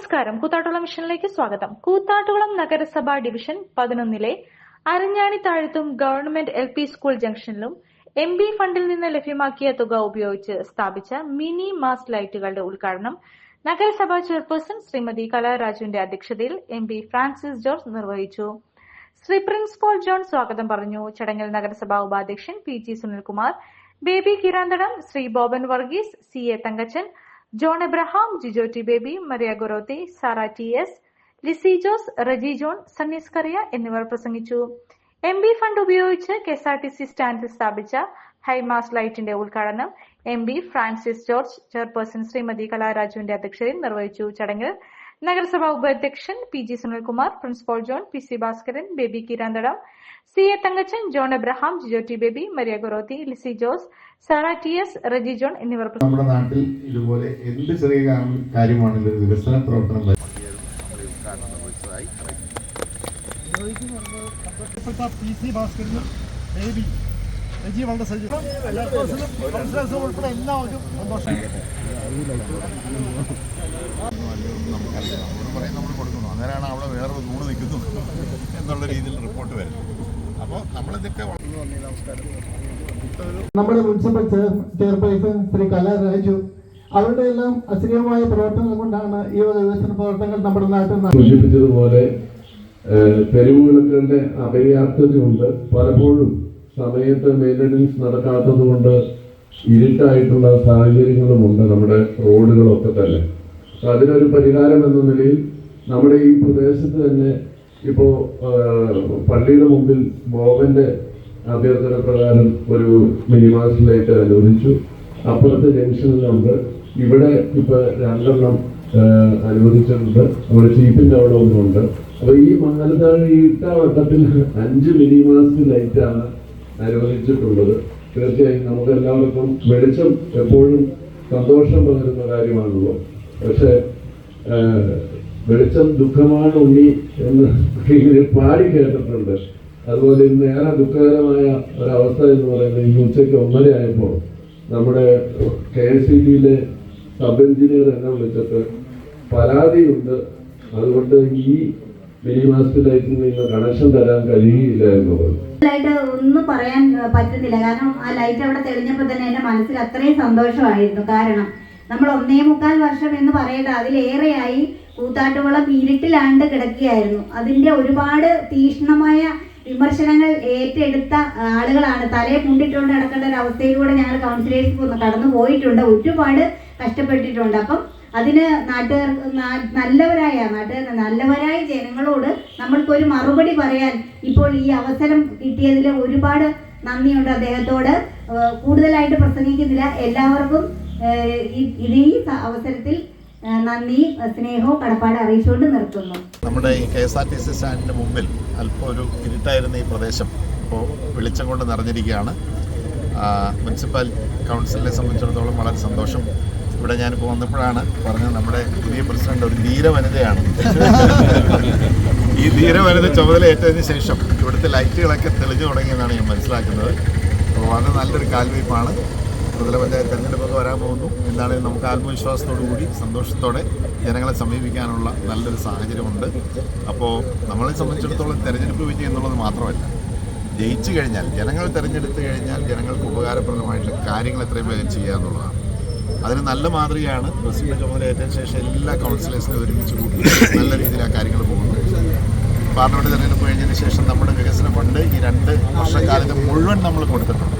നമസ്കാരം. കൂത്താട്ടുകുളം മിഷനിലേക്ക് സ്വാഗതം. കൂത്താട്ടുകുളം നഗരസഭാ ഡിവിഷൻ പതിനൊന്നിലെ അരഞ്ഞാണി താഴത്തും ഗവൺമെന്റ് എൽ പി സ്കൂൾ ജംഗ്ഷനിലും എം ബി ഫണ്ടിൽ നിന്ന് ലഭ്യമാക്കിയ തുക ഉപയോഗിച്ച് സ്ഥാപിച്ച മിനി മാസ് ലൈറ്റുകളുടെ ഉദ്ഘാടനം നഗരസഭാ ചെയർപേഴ്സൺ ശ്രീമതി കലാരാജുവിന്റെ അധ്യക്ഷതയിൽ എം പി ഫ്രാൻസിസ് ജോർജ് നിർവഹിച്ചു. ശ്രീ പ്രിൻസിപ്പൽ ജോൺ സ്വാഗതം പറഞ്ഞു. ചടങ്ങിൽ നഗരസഭാ ഉപാധ്യക്ഷൻ P G Sunilkumar Baby Kiranthadam Shri Boban Varghese C A Thankachan John Abraham Jijo T Baby Mariya Gorothi Sara T S Lissy Jose Reji John Sunnys Kuriya എന്നിവർ പ്രസംഗിച്ചു. M B fund ഉപയോഗിച്ച് K S R T C സ്റ്റാൻഡിൽ സ്ഥാപിച്ച high mast ലൈറ്റിന്റെ ഉദ്ഘാടനം M B Francis George chairperson Shrimati കലാരാജുവിന്റെ അധ്യക്ഷതയിൽ നിർവഹിച്ചു. ചടങ്ങിൽ നഗരസഭാ ഉപാധ്യക്ഷൻ P G Sunilkumar principal John P C Bhaskaran Baby Kiranthadam C A Thankachan John Abraham Jijo T Baby Mariya Gorothi Lissy Jose Sara T S Reji John എന്നിവർ നമ്മുടെ നാട്ടിൽ ഇതുപോലെ എന്ത് ചെറിയ കാര്യമാണ് കാര്യമാണെങ്കിലും ഒരു വികസന പ്രവർത്തനം പി സി ഭാസ്കരനും ബേബി രജി വളരെ സജീവം. ചെയർപേഴ്സണും കൗൺസിലേഴ്സും ഉൾപ്പെടെ എല്ലാവരും സന്തോഷം. നമുക്കറിയാം അവരോട് പറയും നമ്മൾ കൊടുക്കുന്നു അങ്ങനെയാണ് അവിടെ വേറെ നൂറ് നിൽക്കുന്നത് എന്നുള്ള രീതിയിൽ റിപ്പോർട്ട് വരുന്നത് അപ്പോൾ നമ്മളിതൊക്കെ നമ്മുടെ municipal chair chairperson Shri Kala Raju അവരുടെ എല്ലാം അശ്രീയമായ പ്രവർത്തനങ്ങൾ കൊണ്ടാണ് ഈ വക വികസന പ്രവർത്തനങ്ങൾ നമ്മുടെ നാട്ടിൽ നട- സൂചിപ്പിച്ചതുപോലെ തെരുവുവിളക്കുകളുടെ അപര്യാപ്തതയുണ്ട് പലപ്പോഴും സമയത്ത് മെയിന്റനൻസ് നടക്കാത്തത് കൊണ്ട് ഇരുട്ടായിട്ടുള്ള സാഹചര്യങ്ങളുമുണ്ട് നമ്മുടെ റോഡുകളൊക്കെ തന്നെ. അതിനൊരു പരിഹാരം എന്ന നിലയിൽ നമ്മുടെ ഈ പ്രദേശത്ത് തന്നെ ഇപ്പോൾ പള്ളിയുടെ മുമ്പിൽ ബോബന്റെ അഭ്യർത്ഥന പ്രകാരം ഒരു മിനിമാസ് ലൈറ്റ് അനുവദിച്ചു. അപ്പുറത്തെ ജംഗ്ഷനിലുണ്ട്. ഇവിടെ ഇപ്പൊ രണ്ടെണ്ണം അനുവദിച്ചിട്ടുണ്ട്. നമ്മുടെ ചീപ്പിന്റെ അവിടെ ഒന്നുണ്ട്. അപ്പൊ ഈ മാനത്താഴ് ഈ ഇട്ട വട്ടത്തിൽ അഞ്ച് മിനിമാസ് ലൈറ്റാണ് അനുവദിച്ചിട്ടുള്ളത്. തീർച്ചയായും നമുക്ക് എല്ലാവർക്കും വെളിച്ചം എപ്പോഴും സന്തോഷം പകരുന്ന കാര്യമാണല്ലോ പക്ഷെ വെളിച്ചം ദുഃഖമാണ് ഉണ്ണി എന്ന് ഇങ്ങനെ പാടി കേട്ടിട്ടുണ്ട്. അതുപോലെ ഇന്ന് ഏറെ ദുഃഖകരമായ ഒരവസ്ഥ എന്ന് പറയുന്നത് ഈ ഉച്ചയ്ക്ക് ഒന്നര ആയപ്പോൾ നമ്മുടെ കെ എസ് സി ബിയിലെ സബ് എഞ്ചിനീയർ എന്നെ വിളിച്ചിട്ട് പരാതിയുണ്ട് അതുകൊണ്ട് ഈ മിനി ലൈറ്റിൽ നിന്ന് കണക്ഷൻ തരാൻ കഴിയില്ല എന്ന് പറഞ്ഞു. ലൈറ്റ് ഒന്നും പറയാൻ പറ്റുന്നില്ല കാരണം ആ ലൈറ്റ് അവിടെ തെളിഞ്ഞപ്പോൾ തന്നെ എന്റെ മനസ്സിൽ അത്രയും സന്തോഷമായിരുന്നു. കാരണം നമ്മൾ ഒന്നേ മുക്കാൽ വർഷം എന്ന് പറയട്ടെ അതിലേറെയായി കൂത്താട്ടുകുളം ഇരുട്ടിലാണ്ട് കിടക്കുകയായിരുന്നു. അതിന്റെ ഒരുപാട് തീക്ഷ്ണമായ വിമർശനങ്ങൾ ഏറ്റെടുത്ത ആളുകളാണ്. തലയെ മുണ്ടിട്ടുകൊണ്ട് നടക്കേണ്ട ഒരു അവസ്ഥയിലൂടെ ഞങ്ങൾ കൗൺസിലേഴ്സ് കടന്നു പോയിട്ടുണ്ട്. ഒരുപാട് കഷ്ടപ്പെട്ടിട്ടുണ്ട്. അപ്പം അതിന് നാട്ടുകാർ നല്ലവരായ നാട്ടുകാർ നല്ലവരായ ജനങ്ങളോട് നമ്മൾക്കൊരു മറുപടി പറയാൻ ഇപ്പോൾ ഈ അവസരം കിട്ടിയതിൽ ഒരുപാട് നന്ദിയുണ്ട് അദ്ദേഹത്തോട്. കൂടുതലായിട്ട് പ്രസംഗിക്കുന്നില്ല. എല്ലാവർക്കും ഈ- അവസരത്തിൽ നന്ദി സ്നേഹവും കടപ്പാട് അറിയിച്ചുകൊണ്ട് നിർത്തുന്നു. നമ്മുടെ ഈ K S R T C സ്റ്റാൻഡിന് മുമ്പിൽ അല്പം ഒരു ഇരുട്ടായിരുന്ന ഈ പ്രദേശം. ഇപ്പോൾ വെളിച്ചം കൊണ്ട് നിറഞ്ഞിരിക്കുകയാണ്. മുനിസിപ്പൽ കൗൺസിലിനെ സംബന്ധിച്ചിടത്തോളം വളരെ സന്തോഷം. ഇവിടെ ഞാനിപ്പോൾ വന്നപ്പോഴാണ് പറഞ്ഞത് നമ്മുടെ പുതിയ പ്രസിഡന്റ് ഒരു ധീര വനിതയാണ് ഈ ധീര വനിത ചുമതല ഏറ്റതിന് ശേഷം ഇവിടുത്തെ ലൈറ്റുകളൊക്കെ തെളിഞ്ഞു തുടങ്ങിയെന്നാണ് ഞാൻ മനസ്സിലാക്കുന്നത്. അപ്പോൾ വളരെ നല്ലൊരു കാൽവയ്പ്പാണ്. ത്രിതല പഞ്ചായത്ത് തെരഞ്ഞെടുപ്പൊക്കെ വരാൻ പോകുന്നു. എന്താണെങ്കിലും നമുക്ക് ആത്മവിശ്വാസത്തോടു കൂടി സന്തോഷത്തോടെ ജനങ്ങളെ സമീപിക്കാനുള്ള നല്ലൊരു സാഹചര്യമുണ്ട്. അപ്പോൾ നമ്മളെ സംബന്ധിച്ചിടത്തോളം തെരഞ്ഞെടുപ്പ് വിജയം എന്നുള്ളത് മാത്രമല്ല ജയിച്ചു കഴിഞ്ഞാൽ ജനങ്ങൾ തിരഞ്ഞെടുത്ത് കഴിഞ്ഞാൽ ജനങ്ങൾക്ക് ഉപകാരപ്രദമായിട്ടുള്ള കാര്യങ്ങൾ എത്രയും വേഗം ചെയ്യുക എന്നുള്ളതാണ്. അതിന് നല്ല മാതൃകയാണ് പ്രസിഡന്റ് ചുമതലയേറ്റതിന് ശേഷം എല്ലാ കൗൺസിലേഴ്സിനും ഒരുമിച്ച് കൂട്ടി നല്ല രീതിയിൽ ആ കാര്യങ്ങൾ പോകുന്നു പാർലമെന്റ് തെരഞ്ഞെടുപ്പ് കഴിഞ്ഞതിന് ശേഷം നമ്മുടെ വികസന ഫണ്ട് ഈ രണ്ട് വർഷക്കാലത്ത് മുഴുവൻ നമ്മൾ കൊടുത്തിട്ടുണ്ട്.